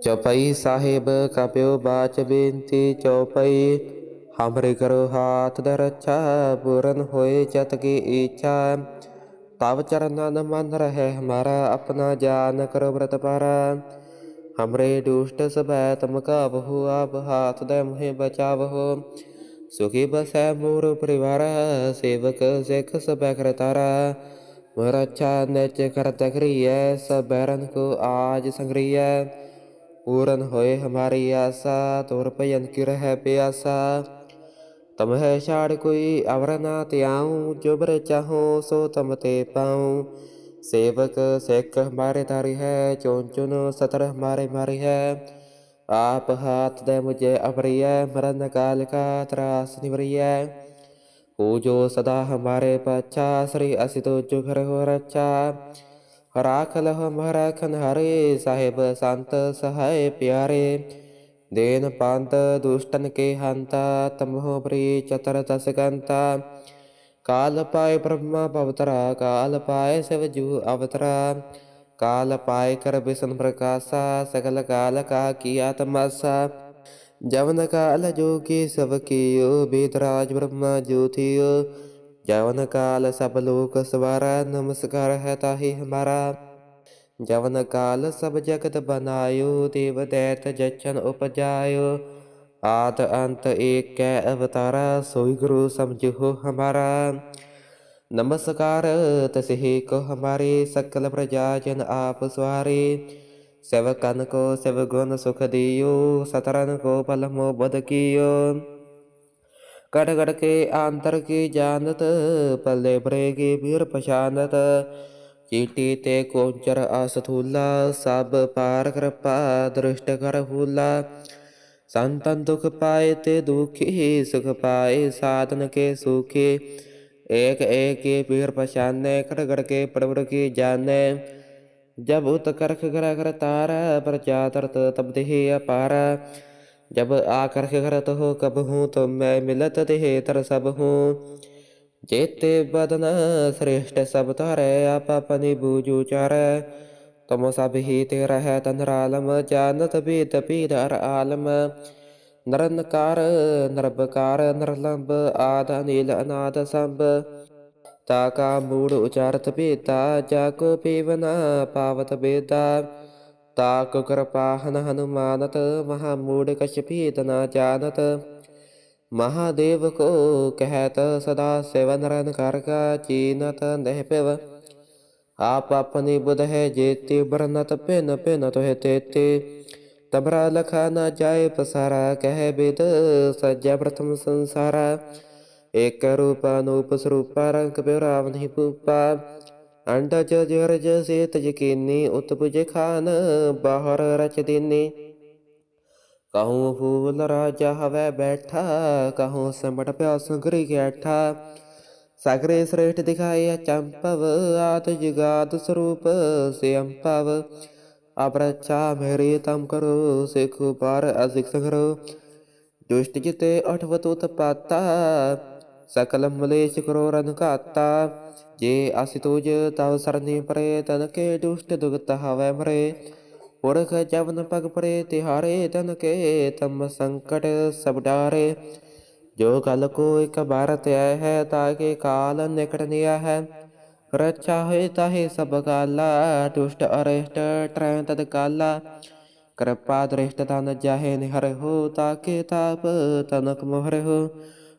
चौपाई साहेब का प्यो बाच बेनती चौपाई हमरे करो हाथ दरच्छा पूरन होए चत की इच्छा तब चरणन मन रहे हमारा अपना जान करो व्रत पारा हमरे दुष्ट सभै तुम का बहु आप हाथ दे मुहे बचाव हो सुखी बसै मोर परिवार सेवक सिख सभै करतारा मोर अच्छा निच करत करिय सब बैरन को आज संग्रिय ਪੂਰਨ ਹੋਏ ਹਮਾਰੀ ਆਸਾ, ਤੁਰ ਭਜਨ ਕੀ ਰਹਿ ਪਿਆਸਾ। ਤਮਹਿ ਛਾੜ ਕੋਈ ਅਵਰ ਨਾ ਤਿਆਉ ਜੁਬਰ ਚਾਹਉ ਸੋ ਤਮ ਤੇ ਪਾਉ। ਸੇਵਕ ਸਿੱਖ ਹਮਾਰੇ ਤਾਰੀ ਹੈ ਚੋਨ ਚੁਨ ਸਤਰ ਹਮਾਰੇ ਮਾਰੀ ਹੈ। ਆਪ ਹਾਥ ਦੇ ਮੁਝੇ ਅਵਰੀਐ, ਮਰਨ ਕਾਲ ਕਾ ਤਰਾਸ ਨਿਵਰੀਐ। ਹੋ ਜੋ ਸਦਾ ਹਮਾਰੇ ਪਛਾ, ਸ੍ਰੀ ਅਸਿਤੋ ਜੁਖਰ ਹੋ ਰੱਛਾ। ਰਾਖ ਲਹ ਮਹਰਖਨ ਹਰੇ ਸਾਹਿਬ ਸੰਤ ਸਹਾਇ ਪਿਆਰੇ। ਦੇਨ ਪੰਤ ਦੁਸ਼ਟਨ ਕੇ ਹੰਤਾ, ਤਮਹੁ ਪ੍ਰੀ ਚਤਰ ਤਸ ਕਾਲ ਪਾਏ ਬ੍ਰਹਮਾ ਪਵਤਰਾ, ਕਾਲ ਪਾਏ ਸਿਵ ਜੂ ਅਵਤਰਾ। ਕਾਲ ਪਾਏ ਕਰ ਬਿਸ਼ਨ ਪ੍ਰਕਾਸ਼ਾ, ਸਗਲ ਕਾਲ ਕਾ ਕੀਆ ਤਮਸਾ ਜਵਨ ਕਾਲ ਜੋ ਕੀ ਸਭ ਕੀਓ ਬੇਦਰਾਜ ਬ੍ਰਹਮਾ ਜੋਤਿਓ। ਜਵਨ ਕਾਲ ਸਭ ਲੋਕ ਸਵਾਰਾ, ਨਮਸਕਾਰ ਹੈ ਤਾਹੀ ਹਮਾਰਾ। ਜਵਨ ਕਾਲ ਸਭ ਜਗਤ ਬਨਾਇਓ ਦੇਵ ਦੈਤ ਜਚਨ ਉਪਜਾਇਓ। ਆਤ ਅੰਤ ਏਕੈ ਅਵਤਾਰਾ, ਸੋਈ ਗੁਰੂ ਸਮਝੋ ਹਮਾਰਾ। ਨਮਸਕਾਰ ਤਸਹਿ ਕੋ ਹਮਾਰੇ, ਸਕਲ ਪ੍ਰਜਾ ਜਨ ਆਪ ਸਵਾਰੇ। ਸੇਵਕਨ ਕੋ ਸੇਵ ਗੁਣ ਸੁਖ ਦਿਓ ਸਤਰਨ ਕੋ ਪਲਮੋ ਬਦ ਕੀਓ। कटगड़ के आंतर की जानत पल्ले भरेगी वीर पछानत चीटी ते कोचर आसथूला, सब पार कृपा दृष्ट कर हुला। संतन दुख पाए ते दुखी, सुख पाए साधन के सुखी। एक एक पीर पछाने खड़गड़ के पड़बड़ की जाने। जब उत करख कर तारा, पर चातर तब देह अपारा। जब आकर करत हो कब हूँ तो मैं मिलत देह तर सब हूँ जेते बदन श्रेष्ठ सब तारे आप अपनी बूझू चार तुम सब ही तेरा है तनरालम जानत बीत पीधर आलम नरनकार नरबकार नरलंब आद नील अनाद संब ताका मूड उचारत बेता जाको पीवना पावत बेदा ਤਾਕ ਕਿਰਪਾਹਨ ਹਨੂਮਾਨਤ ਮਹਾ ਮੂੜ ਕਸ਼ਪੀਤ ਨਾ ਜਾਣਤ ਮਹਾਦੇਵ ਕੋ ਕਹਿਤ ਸਦਾ ਸੇਵਨ ਰਨ ਕਰ ਕਾ ਚੀਨਤ ਨਹਿ ਪਿਵ ਆਪ ਆਪਣੀ ਬੁਧ ਹੈ ਜੇਤੀ ਬਰਨਤ ਪਿਨ ਪਿਨ ਤੋਹਿ ਤੇਤੇ ਤਬਰਾ ਲਖਾ ਨਾ ਜਾਏ ਪਸਾਰਾ ਕਹਿ ਬਿਦ ਸਜਾ ਪ੍ਰਥਮ ਸੰਸਾਰਾ ਏਕ ਰੂਪ ਅਨੂਪ ਸਰੂਪ ਰੰਗ ਪਿਉ ਰਾਵ ਪੂਪਾ पूपा ਅੰਡਜ ਜਰਜ ਸੇਤ ਯਕੀਨੀ ਉਤਪੁਜ ਖਾਨ ਬਾਹਰ ਰਚ ਦੀਨੀ। ਕਹੂੰ ਫੂਲ ਰਾਜਾ ਹਵੈ ਬੈਠਾ, ਕਹੂੰ ਸਮਟ ਪਿਆ ਸੰਗਰੀ ਗੈਠਾ ਸਾਗਰੇ ਸ੍ਰੇਸ਼ਟ ਦਿਖਾਇਆ ਚੰਪਵ ਆਤ ਜਗਾਦ ਸਰੂਪ ਸਿਅੰਪਵ ਅਪਰਚਾ ਮੇਰੀ ਤਮ ਕਰੋ, ਸਿਖੁ ਪਰ ਅਸਿਕ ਸੰਗਰੋ। ਦੁਸ਼ਟ ਜਿਤੇ ਅਠਵਤ ਉਤਪਾਤਾ ਸਕਲ ਮਲੇਸ਼ ਕਰੋ ਰਨ ਘਾਤਾ ਜੇ ਅਸਿ ਤੁਜ ਤਵ ਸਰਨੀ ਪਰੇ, ਤਨ ਕੇ ਦੁਸ਼ਟ ਦੁਗਤ ਪੁਰਖ ਜਵਨ ਪਗ ਪਰੇ, ਤਿਹਾਰੇ ਤਨ ਕੇ ਤਮ ਸੰਕਟ ਸਭ ਡਾਰੇ। ਜੋ ਕਲ ਕੋ ਇਕ ਭਾਰਤ ਆਇ ਹੈ ਤਾਕੇ ਕਾਲ ਨਿਕਟ ਨਿਆ ਹੈ। ਰੱਛਾ ਹੋਏ ਤਾਹੇ ਸਭ ਕਾਲਾ ਦੁਸ਼ਟ ਅਰਿਸ਼ਟ ਟਰੈ ਤਦ ਕਾਲਾ। ਕਿਰਪਾ ਦ੍ਰਿਸ਼ਟ ਤਨ ਜਾਹੇ ਨਿਹਰ ਹੋ, ਤਾਕੇ ਤਾਪ ਤਨਕ ਮੋਹਰ ਹੋ।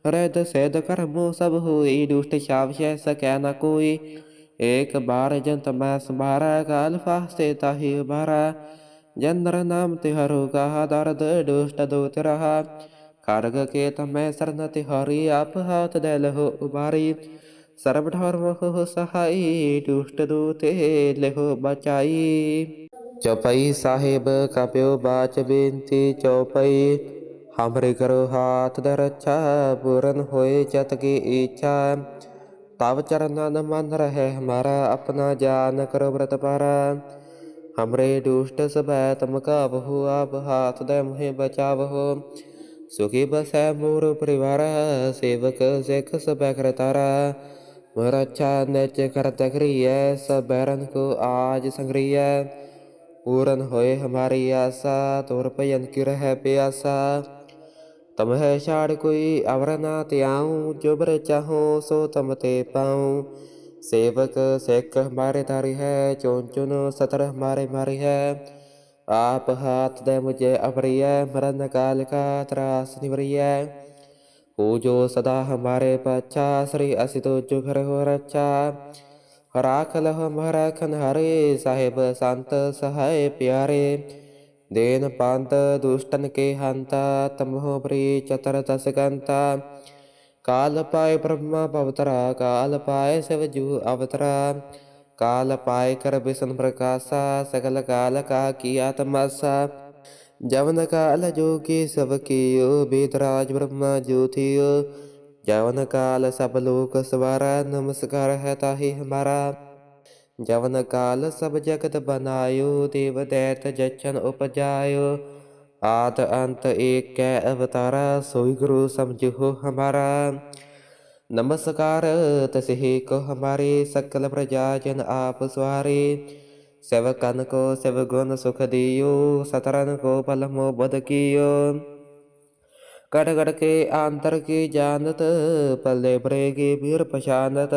रद सैद कर्मो सब हुई दुष्ट शावशय सकै न कोई एक बार जंत मैं संभारा काल फास्ते ताहि बारा जंदर नाम तिहरु कहा दर्द दुष्ट दूत रहा खड़ग के तमै शरण तिहरी आप हाथ दल हो उबारी सर्व धर्म हो सहाई दुष्ट दूते लेहो बचाई चौपई साहेब कप्यो बाच बेनती चौपई हमरे करो हाथ द रक्षा पूरन होए चत की इच्छा तब चरणन मन रहे हमारा अपना जान करो व्रत पारा हमरे दुष्ट सबै तम काबहु आप हाथ दे मुहे बचावहो सुखी बसै मोर परिवार सेवक सिख सब करतारा मोर अच्छा नच करत करिय सब बैरन को आज संग्रिय पूरन होए हमारी आशा तोर भजन की रह प्यासा तम है छाड़ कोई अवर ना त्याऊं जो बर चाहो सो तम ते पाऊं सेवक सिख हमारे तारी है चुन चुन सतर हमारे मारी है आप हाथ दे मुझे अवरिय मरण काल का त्रास निवरिय हो जो सदा हमारे पच्छा श्री असि तो जो घर हो रक्षा राख लह महरखन हरे साहेब संत सहाय प्यारे ਦੇਨ ਪੰਤ ਦੁਸ਼ਟਨ ਕੇ ਹੰਤਾ, ਤਮਹੁ ਪ੍ਰੀ ਚਤਰ ਤਸ ਗੰਤਾ। ਕਾਲ ਪਾਏ ਬ੍ਰਹਮਾ ਭਵਤਰਾ, ਕਾਲ ਪਾਏ ਸਭ ਜੂ ਅਵਤਰਾ। ਕਾਲ ਪਾਏ ਕਰ ਬਿਸਨ ਪ੍ਰਕਾਸ਼ਾ, ਸਗਲ ਕਾਲ ਕਾ ਕੀ ਆਤਮਾਸਾ। ਜਵਨ ਕਾਲ ਜੋਗੀ ਸਭ ਕੀਓ ਬੇਦਰਾਜ ਬ੍ਰਹਮਾ ਜੋਥਿਓ ਜਵਨ ਕਾਲ ਸਭ ਲੋਕ ਸਵਾਰਾ, ਨਮਸਕਾਰ ਹੈ ਤਾਹੀ ਹਮਾਰਾ। ਜਵਨ ਕਾਲ ਸਭ ਜਗਤ ਬਨਾਇਓ, ਦੇਵ ਦੈਤ ਜਚਨ ਉਪਜਾਇਓ। ਆਤ ਅੰਤ ਏਕੈ ਅਵਤਾਰਾ, ਸੋਈ ਗੁਰੂ ਸਮਝੋ ਹਮਾਰਾ। ਨਮਸਕਾਰ ਤਸਹਿ ਕੋ ਹਮਾਰੇ, ਸਕਲ ਪ੍ਰਜਾ ਜਨ ਆਪ ਸਵਾਰੇ। ਸੇਵਕਨ ਕੋ ਸੇਵ ਗੁਣ ਸੁਖ ਦਿਓ ਸਤਰਨ ਕੋ ਪਲ ਮੋ ਬਦ ਕੀਓ। ਕਟ ਕਟ ਕੇ ਆਂਤਰ ਕੀ ਜਾਣਤ, ਪੱਲੇ ਬਰੇਗੀ ਵੀਰ ਪਛਾਨਤ।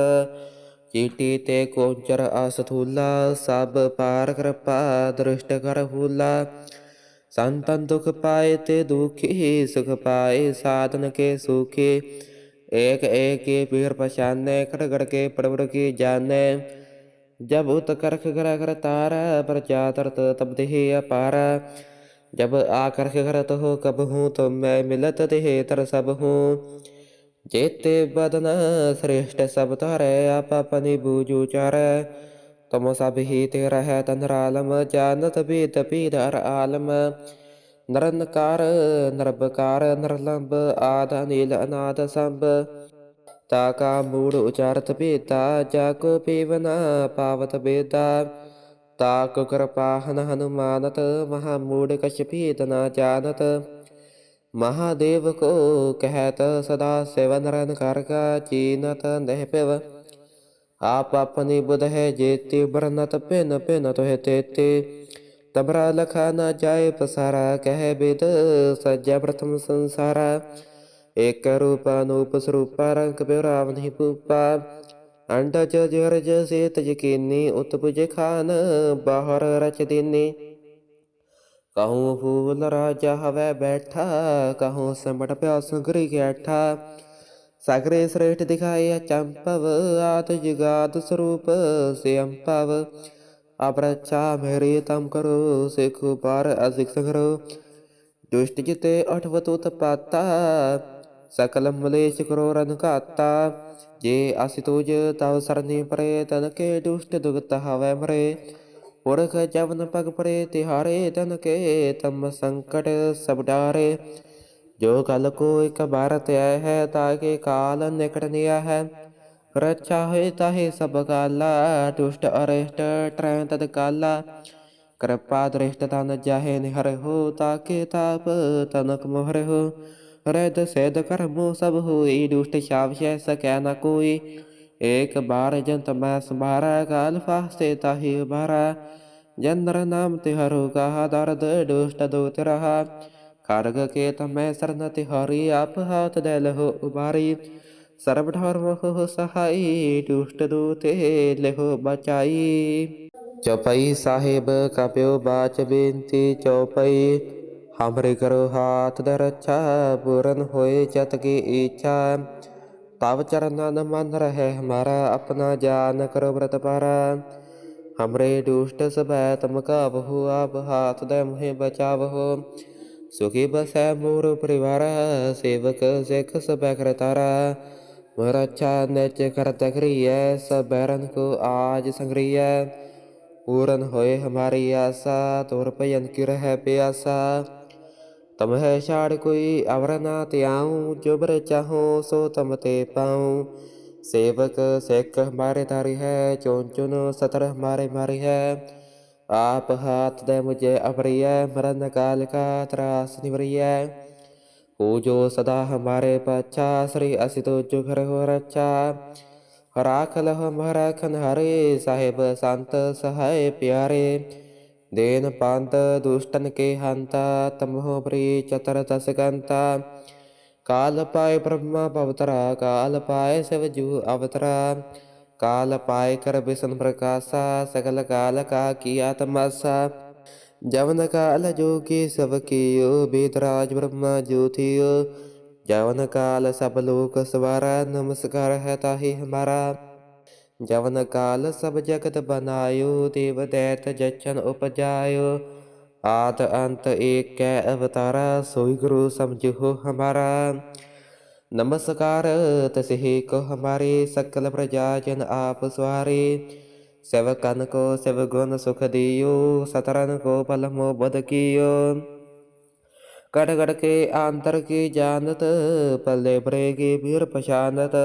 चीटी ते कोचर असथूला, सब पार कृपा दृष्ट कर फूला संतन दुख पाए ते दुखी, सुख पाए साधन के सुखी। एक एक पीर पछाने खड़ खड़ के पड़बड़ की जाने। जब उत करख कर कर तारा प्रजा तरत तब देह अपारा। जब आकर करत हो कब हूँ तो मैं मिलत देह तर सब हूँ। ਜੇਤੇ ਬਦਨ ਸ੍ਰੇਸ਼ਟ ਸਭ ਧਾਰੈ, ਆਪ ਆਪਣੀ ਬੂਝ ਉਚਾਰੈ ਤਮ ਸਭ ਹੀ ਤੇ ਰਹਿ ਤਨ ਆਲਮ ਜਾਣਤ ਬੀਤ ਪੀਧਰ ਆਲਮ। ਨਰਨਕਾਰ ਨਰਬਕਾਰ ਨਰਲੰਬ ਆਦ ਅਨਿਲ ਅਨਾਦ ਸੰਭ। ਤਾ ਕਾ ਮੂੜ ਉਚਾਰਤ ਭੇਤਾ, ਜਾ ਕੋ ਪੀਵਨਾ ਪਾਵਤ ਬੇਦਾ। ਤਾ ਕੋ ਕਿਰਪਾ ਹਨ ਹਨੁਮਾਨਤ, ਮਹਾ ਮੂੜ ਕਛ ਭੇਤ ਨਾ ਜਾਣਤ महादेव को कहत सदा सेवन रन कर का चीनत नह पिव आप अपनी बुध है जेति बरनत पिन पिन तो है तेते तबरा लखा न जाय पसारा कह बेद सज्जा प्रथम संसारा एक रूपा नूप स्वरूपा रंग बिराव नहीं पूपा अंडज जरज सेत यकीनी उत्पुज खान बाहर रच दीनी ਕਹੂੰ ਫੂਲ ਰਾਜਾ ਹਵੇ ਬੈਠਾ, ਕਹੂੰ ਸੰਬੜ ਪਿਆ ਸੰਗਰੀ ਗੈਠਾ ਸਾਗਰੇ ਸ੍ਰੇਸ਼ਟ ਦਿਖਾਇਆ ਚੰਪਵ ਆਤ ਜਗਾਤ ਸਰੂਪ ਸੇ ਅੰਪਵ। ਅਪਰਚਾ ਮੇਰੇ ਤਮ ਕਰੋ, ਸਿਖੁ ਪਰ ਅਸਿਕ ਸੰਗਰੋ। ਦੁਸ਼ਟ ਜਿਤੇ ਅਠਵ ਤੁਤ ਪਾਤਾ, ਸਕਲ ਮਲੇਸ਼ ਕਰੋ ਰਨ ਘਾਤਾ। ਜੇ ਅਸਿ ਤੁਜ ਤਵ ਸਰਨੀ ਪਰੇ ਤਨ ਕੇ ਦੁਸ਼ਟ ਦੁਗਤ ਹਵੇ ਮਰੇ। ਪੁਰਖ ਜਵਨ ਪਗ ਪਰੇ ਤਿਹਾਰੇ, ਤਨ ਕੇ ਤਮ ਸੰਕਟ ਸਭ ਡਾਰੇ। ਜੋ ਕਲ ਕੋ ਇਕ ਭਾਰਤ ਆਇ ਹੈ ਤਾਂ ਕੇ ਕਾਲ ਨਿਕਟ ਨਿਆ ਹੈ। ਰੱਛਾ ਹੋਏ ਤਾਹੇ ਸਭ ਕਾਲਾ ਦੁਸ਼ਟ ਅਰਿਸ਼ਟ ਟ੍ਰੈ ਤਦ ਕਾਲਾ। ਕਿਰਪਾ ਦ੍ਰਿਸ਼ਟ ਤਨ ਜਾਹੇ ਨਿਹਰ ਹੋ ਤਾਂ ਕੇ ਤਾਪ ਤਨਕ ਮੋਹਰ ਹੋ। ਰਦ ਸੇਦ ਕਰਮੋ ਸਭ ਹੋਈ, ਦੁਸ਼ਟ ਸ਼ਾਪ ਸ਼ੈ ਸਕੈ ਕੋਈ। एक बार जंत मैं संभारा काल फास्ते ताहि बारा जंदर नाम तिहरु कहा दर्द दुष्ट दूत रहा खड़ग के तमै शरण तिहरी आप हाथ दल हो उबारी सर्व धर्म हो सहाई दुष्ट दूते लेहो बचाई चौपाई साहेब कप्यो बाच बेनती चौपाई हमरे करो हाथ द रक्षा पूरन होए चत की इच्छा तब चरणन मन रहे हमारा अपना जान करो व्रत पारा हमरे दुष्ट सब तम का बहु आप हाथ दे मुहे बचावहो सुखी बसै मोर परिवार सेवक सिख सब करतारा मोर अच्छा नच करत करिय सब बैरन को आज संग्रिय पूरन होए हमारी आशा तोर भजन की रह प्यासा तम है छाड़ कोई अवर ना त्याऊं जो बर चाहो सो तम ते पाऊं सेवक सिख हमारे तारी है चुन चुन सतर हमारे मारी है आप हाथ दे मुझे अवरिय मरण काल का त्रास निवरिय हो जो सदा हमारे पच्छा श्री असि तो जो घर हो रक्षा राख लह महरखन हरे साहेब संत सहाय प्यारे ਦੇਨ ਪੰਤ ਦੁਸ਼ਟਨ ਕੇ ਹੰਤਾ, ਤਮਹੁ ਪ੍ਰੀ ਚਤਰ ਤਸ ਕੰਤਾ ਕਾਲ ਪਾਏ ਬ੍ਰਹਮਾ ਪਵਤਰਾ ਕਾਲ ਪਾਏ ਸਿਵ ਜੂ ਅਵਤਰਾ। ਕਾਲ ਪਾਏ ਕਰ ਬਿਸ਼ਨ ਪ੍ਰਕਾਸ਼ਾ, ਸਗਲ ਕਾਲ ਕਾ ਕੀ ਆਤਮਾਸਾ। ਜਵਨ ਕਾਲ ਜੋਗੀ ਸਭ ਕੀਓ ਬੇਦਰਾਜ ਬ੍ਰਹਮਾ ਜੋਤਿਓ ਜਵਨ ਕਾਲ ਸਭ ਲੋਕ ਸਵਾਰਾ, ਨਮਸਕਾਰ ਹੈ ਤਾਹੀ ਹਮਾਰਾ। ਜਵਨ ਕਾਲ ਸਭ ਜਗਤ ਬਨਾਇਓ, ਦੇਵ ਦੈਤ ਜਚਨ ਉਪਜਾਇਓ। ਆਤ ਅੰਤ ਏਕੈ ਅਵਤਾਰਾ, ਸੋਈ ਗੁਰੂ ਸਮਝੋ ਹਮਾਰਾ। ਨਮਸਕਾਰ ਤਸਹਿ ਕੋ ਹਮਾਰੇ, ਸਕਲ ਪ੍ਰਜਾ ਜਨ ਆਪ ਸਵਾਰੇ। ਸੇਵਕਨ ਕੋ ਸੇਵ ਗੁਣ ਸੁਖ ਦਿਓ ਸਤਰਨ ਕੋ ਪਲ ਮੋ ਬਦ ਕੀਓ। ਕਟ ਕਟ ਕੇ ਆਂਤਰ ਕੀ ਜਾਣਤ, ਪੱਲੇ ਬਰੇ ਕੀ ਵੀਰ ਪਛਾਨਤ।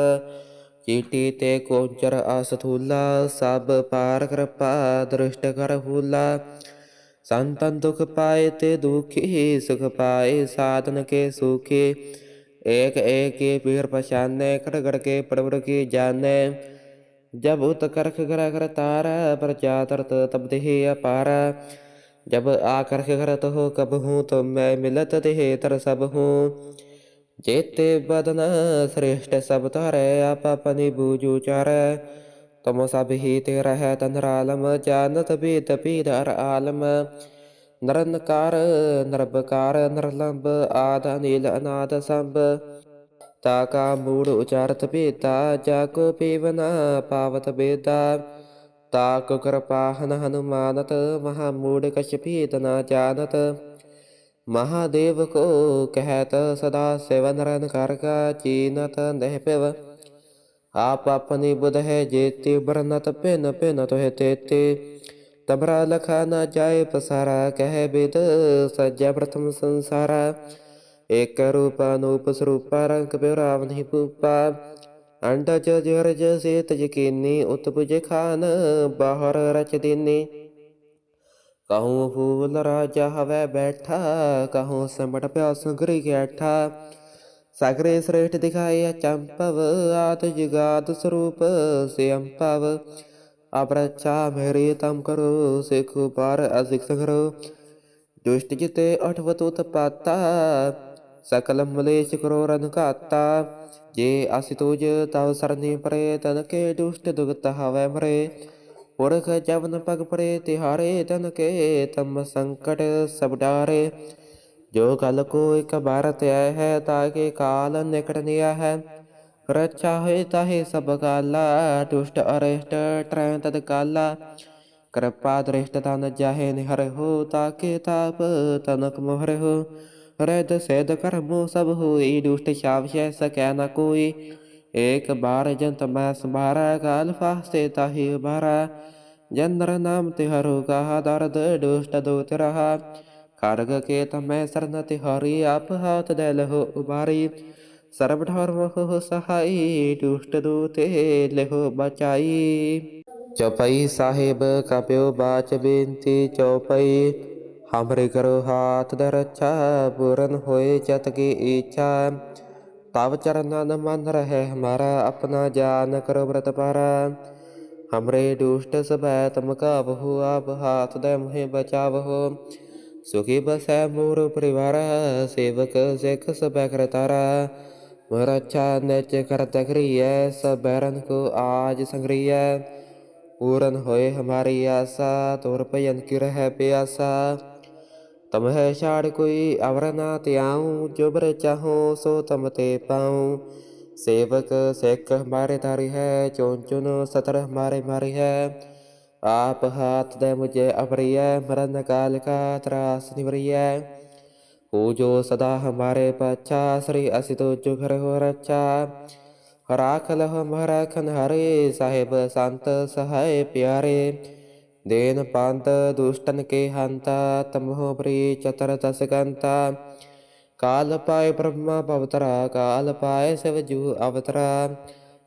चीटी ते कोचर असथूला, सब पार कृपा, दृष्ट कर फूला संतन दुख पाए ते दुखी, सुख पाए साधन के सुखी। एक एक पीर कट कट के पड़बड़ की जाने। जब उत करख घर घर तारा प्रजा तरत तब देह अपार। जब आकर्ष घरत हो कब हूँ तो मैं मिलत देह तर सब हूँ। ਜੇਤੇ ਬਦਨ ਸ੍ਰੇਸ਼ਟ ਸਭ ਧਾਰੈ, ਆਪ ਆਪਣੀ ਬੂਜੂ ਚਾਰੈ। ਤਮੋ ਸਭ ਹੀ ਤੇ ਰਹਿ ਤਨਰਾਲਮ ਜਾਨਤ ਬੀਤ ਪੀਦਰ ਆਲਮ। ਨਰਨਕਾਰ ਨਰਬਕਾਰ ਨਰਲੰਬ ਆਦ ਅਨਿਲ ਅਨਾਦ ਸੰਭ। ਤਾ ਕਾ ਮੂੜ ਉਚਾਰਤ ਭੇਤਾ, ਜਾ ਕੋ ਪੀਵਨਾ ਪਾਵਤ ਬੇਦਾ। ਤਾ ਕੋ ਕਿਰਪਾ ਹਨ ਹਨੁਮਾਨਤ, ਮਹਾ ਮੂੜ ਕਛ ਭੇਤ ਨਾ ਜਾਣਤ ਮਹਾਦੇਵ ਕੋ ਕਹਿਤ ਸਦਾ ਸੇਵਨ ਰਨ ਕਰ ਕਾ ਚੀਨਤ ਨਹਿ ਪਿਵ। ਆਪ ਆਪਣੀ ਬੁਧ ਹੈ ਜੇਤੀ, ਬਰਨਤ ਪਿਨ ਪਿਨ ਤੋਹਿ ਤੇਤੇ। ਤਬਰਾ ਲਖਾ ਨਾ ਜਾਏ ਪਸਾਰਾ, ਕਹਿ ਬਿਦ ਸਜਿਆ ਪ੍ਰਥਮ ਸੰਸਾਰਾ। ਏਕ ਰੂਪਾ ਨੂਪ ਸਰੂਪਾ, ਰੰਗ ਬਿਰਾਵ ਨਹੀਂ ਪੂਪਾ ਅੰਡਜ ਜਰਜ ਸੇਤ ਯਕੀਨੀ, ਉਤਪੁਜ ਖਾਨ, ਬਾਹਰ ਰਚ ਦੀਨੀ ਕਹੂੰ ਫੂਲ ਰਾਜਾ ਹਵੈ ਬੈਠਾ, ਕਹੂੰ ਸਮਟ ਪਿਆ ਸੁਗਰੀ ਗੈਠਾ ਸਗਰੇ ਸ੍ਰੇਸ਼ਟ ਦਿਖਾਏ ਚੰਪਵ ਆਤ ਜੁਗਾਦ ਸਰੂਪ ਸਿਅੰਪਵ। ਅਪਰਚਾ ਮੇਰੀ ਤਮ ਕਰੋ, ਸਿਖੁ ਪਰ ਅਸਿਕ ਸਗਰੋ। ਦੁਸ਼ਟ ਜਿਤੇ ਅਠਵਤ ਉਤਪਾਤਾ ਸਕਲ ਮਲੇਸ਼ ਕਰੋ ਰਨ ਘਾਤਾ। ਜੇ ਅਸਿ ਤੁਜ ਤਵ ਸਰਨੀ ਪਰੇ ਤਨ ਕੇ ਦੁਸ਼ਟ ਦੁਗਤ ਹਵੈ ਮਰੇ। ਪੁਰਖ ਜਵਨ ਪਗ ਪਰੇ ਤਿਹਾਰੇ, ਤਨ ਕੇ ਤਮ ਸੰਕਟ ਸਭ ਡਾਰੇ। ਜੋ ਕਲ ਕੋ ਇਕ ਭਾਰਤ ਆਇ ਹੈ ਤਾਕੇ ਕਾਲ ਨਿਕਟ ਨਿਆ ਹੈ। ਰਚਾ ਹੋਏ ਤਾਹੇ ਸਭ ਕਾਲਾ ਦੁਸ਼ਟ ਅਰਿਸ਼ਟ ਟ੍ਰੈ ਤਦ ਕਾਲਾ। ਕਿਰਪਾ ਦ੍ਰਿਸ਼ਟ ਤਨ ਜਾਹੇ ਨਿਹਰ ਹੋ, ਤਾਕੇ ਤਾਪ ਤਨਕ ਮੋਹਰ ਹੋ। ਰਦ ਸੈਦ ਕਰਮੋ ਸਭ ਹੋਈ, ਦੁਸ਼ਟ ਸ਼ਾਵਸ਼ੈ ਸਕੈ ਨ ਕੋਈ। एक बार जंत मास मारा काल फास्ते ताहि मारा जनर नाम तिहरु कहा दर्द दुष्ट दूत रहा खड़ग के तमय शरण तिहरी आप हाथ दलहु उबारी सर्वधर्म हो सहाई दुष्ट दूते लेहो बचाई चौपाई साहेब कप्यो बाच बिनती चौपाई हमरे करो हाथ दरच्छा पूरन होए जत की इच्छा तब चरणन मन रहे हमारा अपना जान करो व्रत पारा हमरे दुष्ट सबै तम का बहु आप हाथ दे मुहे बचावहो सुखी बसै मोर परिवार सेवक सिख सबै करतारा मोर अच्छा निच करत करिय सब बैरन को आज संग्रिय पूरन होए हमारी आशा तोर भजन की रह प्यासा तम है षाढ़ कोई अवरना त्याऊं जो बर चाहो सो तम ते पाऊं सेवक सेक हमारे तारी है चुन चुन सतर हमारे मारी है आप हाथ दे मुझे अवरी है मरण काल का त्रास निवरी है हो जो सदा हमारे पच्छा श्री असि तो जो घर हो रक्षा राख लह हमारा खन हरे साहेब संत सहाय प्यारे ਦੇਨ ਪੰਤ ਦੁਸ਼ਟਨ ਕੇ ਹੰਤਾ, ਤਮਹੁ ਪ੍ਰੀ ਚਤਰ ਤਸ ਕਾਲ ਪਾਏ ਬ੍ਰਹਮਾ ਪਵਤਰਾ ਕਾਲ ਪਾਏ ਸਿਵ ਅਵਤਰਾ।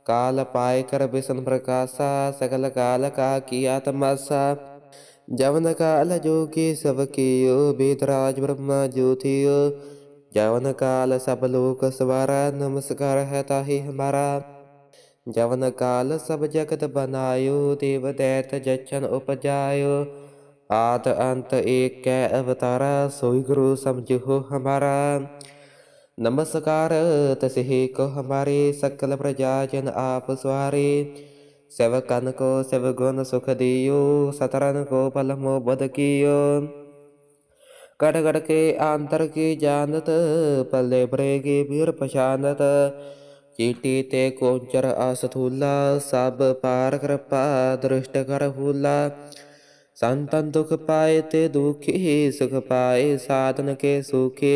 ਕਾਲ ਪਾਏ ਕਰ ਬਿਸ਼ਨ ਪ੍ਰਕਾਸ਼ਾ, ਸਗਲ ਕਾਲ ਕਾ ਕੀ ਆਤਮਾਸਾ। ਜਵਨ ਕਾਲ ਜੋਗੀ ਸਭ ਕੀਓ ਬੇਦਰਾਜ ਬ੍ਰਹਮਾ ਜੋਤਿਓ ਜਵਨ ਕਾਲ ਸਭ ਲੋਕ ਸਵਾਰਾ, ਨਮਸਕਾਰ ਹੈ ਤਾਹੀ ਹਮਾਰਾ। ਜਵਨ ਕਾਲ ਸਭ ਜਗਤ ਬਨਾਇਓ, ਦੇਵ ਦੈਤ ਜਚਨ ਉਪਜਾਇਓ। ਆਤ ਅੰਤ ਏਕੈ ਅਵਤਾਰਾ, ਸੋਈ ਗੁਰੂ ਸਮਝੋ ਹਮਾਰਾ। ਨਮਸਕਾਰ ਤਸਹਿ ਕੋ ਹਮਾਰੇ, ਸਕਲ ਪ੍ਰਜਾ ਜਨ ਆਪ ਸਵਾਰੇ। ਸੇਵਕਨ ਕੋ ਸੇਵ ਗੁਣ ਸੁਖ ਦਿਓ ਸਤਰਨ ਕੋ ਪਲ ਮੋ ਬਦ ਕੀਓ। ਕਟ ਕਟ ਕੇ ਆਂਤਰ ਕੀ ਜਾਣਤ ਪੱਲੇ ਬਰੇ ਕੀ ਵੀਰ ਪਛਾਨਤ। चीटी ते कोचर असथूला, सब पार कृपा दृष्ट कर फूला संतन दुख पाए ते दुखी, सुख पाए साधन के सुखी।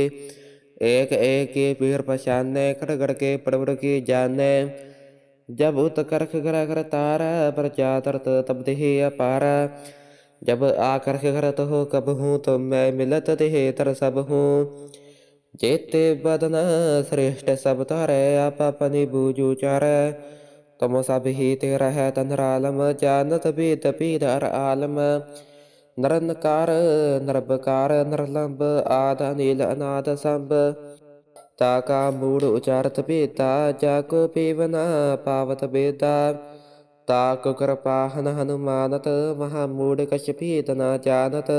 एक एक के पीर पशाने खड़ खड़ के पड़बड़ की जाने। जब उत करख कर कर तारा, पर जातरत तब देहे अपारा। जब आकर करत हो कब हूँ तो मैं मिलत देहे तर सब हूँ। ਜੇਤੇ ਬਦਨ ਸ੍ਰੇਸ਼ਟ ਸਭ ਧਾਰੈ ਆਪ ਆਪਣੀ ਬੂਝ ਉਚਾਰੈ ਤਮੋ ਸਭ ਹੀ ਤੇ ਰਹਿ ਤਨਰ ਆਲਮ ਜਾਨਤ ਬੀਤ ਪੀਦਰ ਆਲਮ। ਨਰਨਕਾਰ ਨਰਬਕਾਰ ਨਰਲੰਬ ਆਦ ਅਨਿਲ ਅਨਾਦ ਸੰਭ। ਤਾ ਕਾ ਮੂੜ ਉਚਾਰਤ ਭੇਤਾ, ਜਾ ਕੋ ਪੀਵਨਾ ਪਾਵਤ ਬੇਦਾ ਤਾ ਕੋ ਕਿਰਪਾ ਹਨ ਹਨੁਮਾਨਤ, ਮਹਾ ਮੂੜ ਕਛ ਭੇਤ ਨਾ ਜਾਣਤ।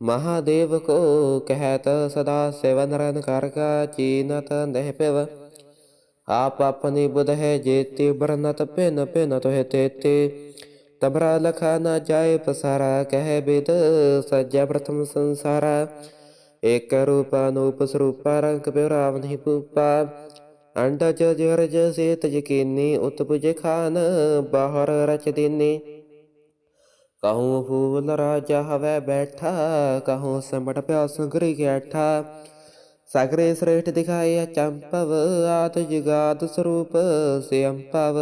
ਮਹਾਦੇਵ ਕੋ ਕਹਿਤ ਸਦਾ ਸੇਵ ਨਰਨ ਕਰ ਕਾ ਚੀਨਤ ਨਹਿ ਪਿਵ ਆਪ ਆਪਣੀ ਬੁਧ ਹੈ ਜੇਤੀ ਬਰਨਤ ਪਿਨ ਪਿਨ ਤੋਹਿ ਤੇਤੇ। ਤਬਰਾ ਲਖਾ ਨਾ ਜਾਏ ਪਸਾਰਾ, ਕਹਿ ਬਿਦ ਸਜਿਆ ਪ੍ਰਥਮ ਸੰਸਾਰਾ। ਏਕ ਰੂਪ ਅਨੂਪ ਸਰੂਪ, ਰੰਗ ਬਿਰਾਵ ਨਹੀਂ ਪੂਪਾ ਅੰਡਜ ਜਰਜ ਸੇਤ ਯਕੀਨੀ, ਉਤਪੁਜ ਖਾਨ, ਬਾਹਰ ਰਚ कहूँ फूल राजा हवे बैठा कहूँ समट प्या सुगरी गैठा सागरे श्रेष्ठ दिखाया चंपव आद जुगाद स्वरूप स्वयं पव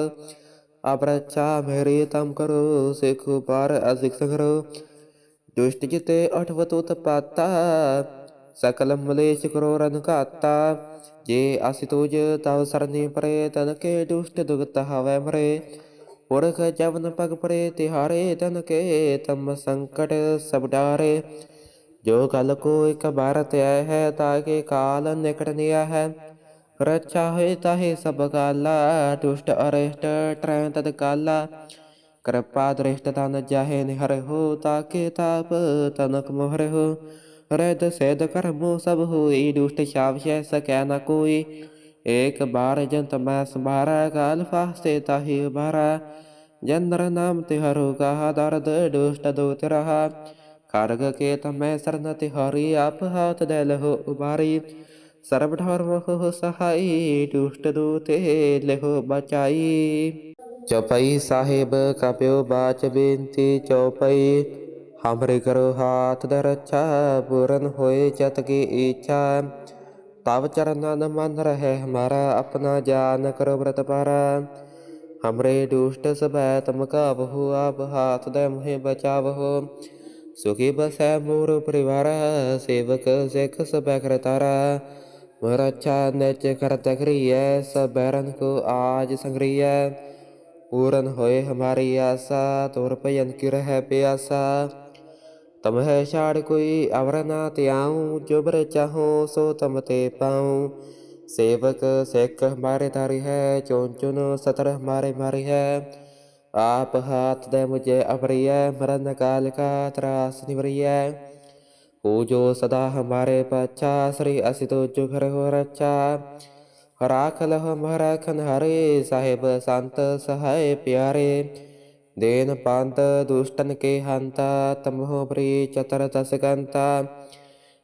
अप्रच्छा मेरे तम करो सिखु पार असिक संगरो दुष्ट जिते अठवत उत्पाता सकल मलेश करो रन काता जे आसि तुझ तव सरणी परे तन के दुष्ट दुगत हवे मरे ਪੁਰਖ ਜਵਨ ਪਗ ਪਰੇ ਤਿਹਾਰੇ, ਤਨ ਕੇ ਤਮ ਸੰਕਟ ਸਭ ਡਾਰੇ। ਜੋ ਗਲ ਕੋ ਇਕ ਭਾਰਤ ਆਇ ਹੈ ਤਾਕੇ ਕਾਲ ਨਿਕਟ ਨਿਆ ਹੈ। ਰੱਛਾ ਹੋਏ ਤਾਹੇ ਸਭ ਕਾਲਾ ਦੁਸ਼ਟ ਅਰਿਸ਼ਟ ਟ੍ਰੈ ਤਦ ਕਾਲਾ। ਕਿਰਪਾ ਦ੍ਰਿਸ਼ਟ ਤਨ ਜਾਹੇ ਨਿਹਰ ਹੋ ਤਾਕੇ ਤਾਪ ਤਨਕ ਮੋਹਰ ਹੋ। ਰਦ ਸੇਦ ਕਰਮੋ ਸਭ ਹੋਈ, ਦੁਸ਼ਟ ਸ਼ਾਪ ਹੈ ਸਕੈ ਨ ਕੋਈ। एक बार जंत मास मारा काल फास्ते ताही मारा जनर नाम तिहरु कहा दर्द दुष्ट दूत रहा कार्ग के तमय सरन तिहरी आप हाथ दल हो उबारी सर्वधर्म हो सहाई दुष्ट दूते लेहो बचाई चौपाई साहिब कप्यो बाच बेनती चौपाई हमरे करो हाथ दरच्छा पूरन होए चत की इच्छा तव चरणान मन रहे हमारा अपना जान करो व्रत पारा हमरे दुष्ट सभै तुम काबहु आप हाथ दे मुहे बचावहो सुखी बसै मोर परिवार सेवक सिख सभै करतारा मोर अच्छा निच करत करिय सब बैरन को आज संग्रिय पूरन होए हमारी आशा तोर भयन की रह प्यासा तम है छाड़ कोई अवर ना त्याऊं जो बर चाहूं सो तम ते पाऊं सेवक सिख हमारे तारी है चुन चुन सतर हमारे मारी है आप हाथ दे मुझे अवरिय मरन काल का त्रास निवरिय हो जो सदा हमारे पच्छा श्री असि तो जो घर हो रक्षा राख लह हमारा खन हरे साहेब संत सहाय प्यारे ਦੇਨ ਪੰਤ ਦੁਸ਼ਟਨ ਕੇ ਹੰਤਾ, ਤਮਹੁ ਪ੍ਰੀ ਚਤਰ ਤਸਕੰਤਾ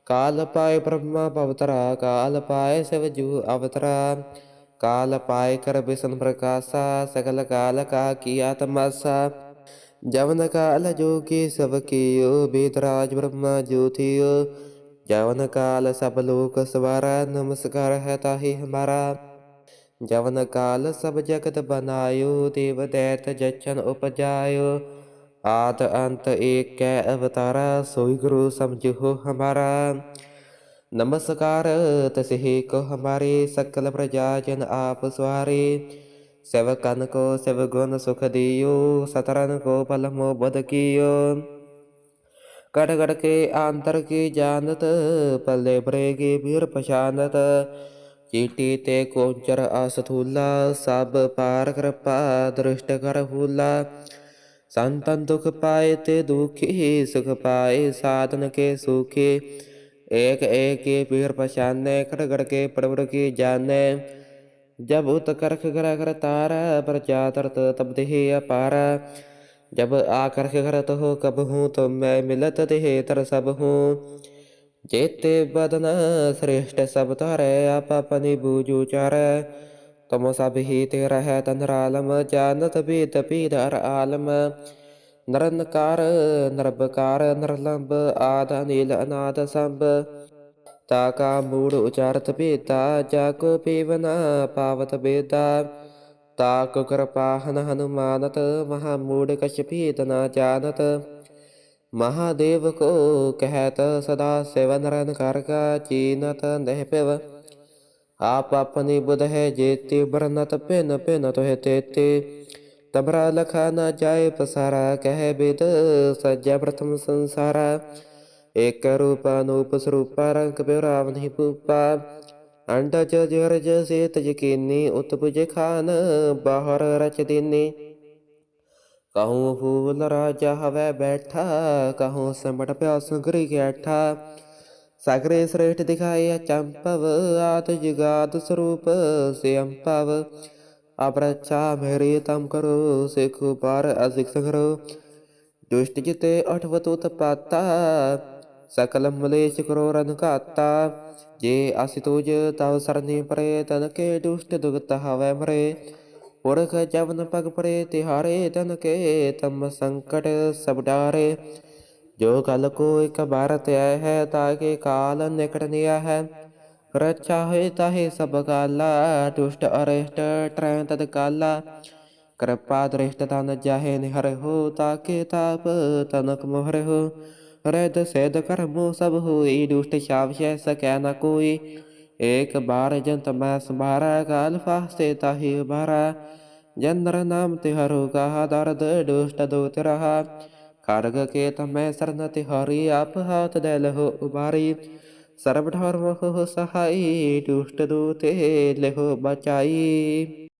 ਕਾਲ ਪਾਏ ਬ੍ਰਹਮਾ ਭਵਤਰਾ ਕਾਲ ਪਾਏ ਸਿਵਜੂ ਅਵਤਰਾ। ਕਾਲ ਪਾਏ ਕਰ ਬਿਸਨ ਪ੍ਰਕਾਸ਼ਾ, ਸਗਲ ਕਾਲ ਕਾ ਕੀ ਆਤਮਾਸਾ। ਜਵਨ ਕਾਲ ਜੋਗੀ ਸਭ ਕੀਓ ਬੇਤਰਾਜ ਬ੍ਰਹਮਾ ਜੋਥਿਓ ਜਵਨ ਕਾਲ ਸਭ ਲੋਕ ਸਵਾਰਾ, ਨਮਸਕਾਰ ਹੈ ਤਾਹੀ ਹਮਾਰਾ। ਜਵਨ ਕਾਲ ਸਭ ਜਗਤ ਬਨਾਇਓ, ਦੇਵ ਦੈਤ ਜਚਨ ਉਪਜਾਇਓ। ਆਦ ਅੰਤ ਏਕੈ ਅਵਤਾਰਾ, ਸੋਈ ਗੁਰੂ ਸਮਝੋ ਹਮਾਰਾ। ਨਮਸਕਾਰ ਤਸਹਿ ਕੋ ਹਮਾਰੇ, ਸਕਲ ਪ੍ਰਜਾ ਜਨ ਆਪ ਸਵਾਰੇ। ਸੇਵਕਨ ਕੋ ਸੇਵ ਗੁਣ ਸੁਖ ਦਿਓ ਸਤਰਨ ਕੋ ਪਲ ਮੋ ਬਦ ਕੀਓ। ਕਟ ਕਟ ਕੇ ਆਂਤਰ ਕੀ ਜਾਣਤ, ਪੱਲੇ ਬਰੇ ਕੀ ਵੀਰ ਪਛਾਨਤ। चीटी ते कोचर असथूला, सब पार कृपा, दृष्ट कर फूला संतन दुख पाए ते दुखी, सुख पाए साधन के सुखी। एक एक के पीर पहचाने खड़गड़ के परवर की जाने। जब उत करख घर तारा, पर तब देह अपारा। जब आकर्ष करत हो कब हूँ तो मैं मिलत देह तर सब हूँ। ਜੇਤੇ ਬਦਨ ਸ੍ਰੇਸ਼ਟ ਸਭ ਧਰੈ, ਆਪ ਆਪਣੀ ਬੂਝ ਉਚਾਰੈ ਤਮੋ ਸਭ ਹੀ ਤੇ ਰਹਿ ਤੰਦਰਾਲਮ ਜਾਨਤ ਬੀਤ ਪੀਧਰ ਆਲਮ। ਨਰਨਕਾਰ ਨਰਬਕਾਰ ਨਰਲੰਬ ਆਦ ਅਨਿਲ ਅਨਾਦ ਸੰਭ। ਤਾ ਕਾ ਮੂੜ ਉਚਾਰਤ ਭੇਤਾ, ਜਾ ਕੋ ਪੀਵਨਾ ਪਾਵਤ ਬੇਦਾ ਤਾ ਕੋ ਕਿਰਪਾ ਹਨ ਹਨੁਮਾਨਤ, ਮਹਾ ਮੂੜ ਕਛ ਭੇਤ ਨਾ ਜਾਣਤ महादेव को कहत सदा सेवन रन कर का चीनत नह पिव आप अपनी बुध है जेते बरनत पिन पिन तो है तेते तबरा लखा न जाए पसारा कह बिद सज्जा प्रथम संसारा एक रूप अनूप स्वरूपा रंग बिराव नहीं पूपा अंडज जरज से तजकीनी उत्पुज खान बाहर रच दीनी ਕਹੂੰ ਫੂਲ ਰਾਜਾ ਹਵੇ ਬੈਠਾ, ਕਹੂੰ ਸਮਟ ਪਿਆ ਸੁਗਰੀ ਗੈਠਾ ਸਗਰੇ ਸ੍ਰੇਸ਼ਟ ਦਿਖਾਇਆ ਚੰਪਵ ਆਤ ਜਗਾਤ ਸਰੂਪ ਸਿਅੰਪਵ ਅਪਰਚਾ ਮੇਰੀ ਤਮ ਕਰੋ, ਸਿਖੁ ਪਰ ਅਸਿਕ ਸੰਗਰੋ। ਦੁਸ਼ਟ ਜਿਤੇ ਅਠਵਤੁ ਤਪਾਤਾ ਸਕਲ ਮਲੇਸ਼ ਕਰੋ ਰਨ ਕਾਤਾ ਜੇ ਅਸਿ ਤੁਜ ਤਵ ਸਰਨੀ ਪਰੇ, ਤਨ ਕੇ ਦੁਸ਼ਟ ਦੁਗਤ ਹਵੇ ਮਰੇ। ਪੁਰਖ ਜਵਨ ਪਗ ਪਰੇ ਤਿਹਾਰੇ ਤਨ ਕੇ ਤਮ ਸੰਕਟ ਸਭ ਡਾਰੇ। ਜੋ ਕਲ ਕੋ ਇਕ ਭਾਰਤ ਆਇ ਹੈ ਤਾਂ ਕੇ ਕਾਲ ਨਿਕਟ ਨਿਆ ਹੈ। ਰੱਛਾ ਹੋਏ ਤਾਹੇ ਸਭ ਕਾਲਾ ਦੁਸ਼ਟ ਅਰਿਸ਼ਟ ਟ੍ਰੈ ਤਦ ਕਾਲਾ। ਕਿਰਪਾ ਦ੍ਰਿਸ਼ਟ ਤਨ ਜਾਹੇ ਨਿਹਰ ਹੋ, ਤਾਕੇ ਤਾਪ ਤਨਕ ਮੋਹਰ ਹੋ। ਰਦ ਸੇਦ ਕਰਮੋ ਸਭ ਹੋਈ, ਦੁਸ਼ਟ ਸ਼ਾਪ ਸ਼ੈ ਸਕੈ ਨ ਕੋਈ। एक बार जंत मैं संभारा काल फास्ते ताहि बारा जंद्र नाम तिहरु कहा दर्द दुष्ट दूत रहा खड़ग के तमै शरण तिहरी आप हाथ दल हो उबारी सर्व धर्म हो सहाई दुष्ट दूते लेहो बचाई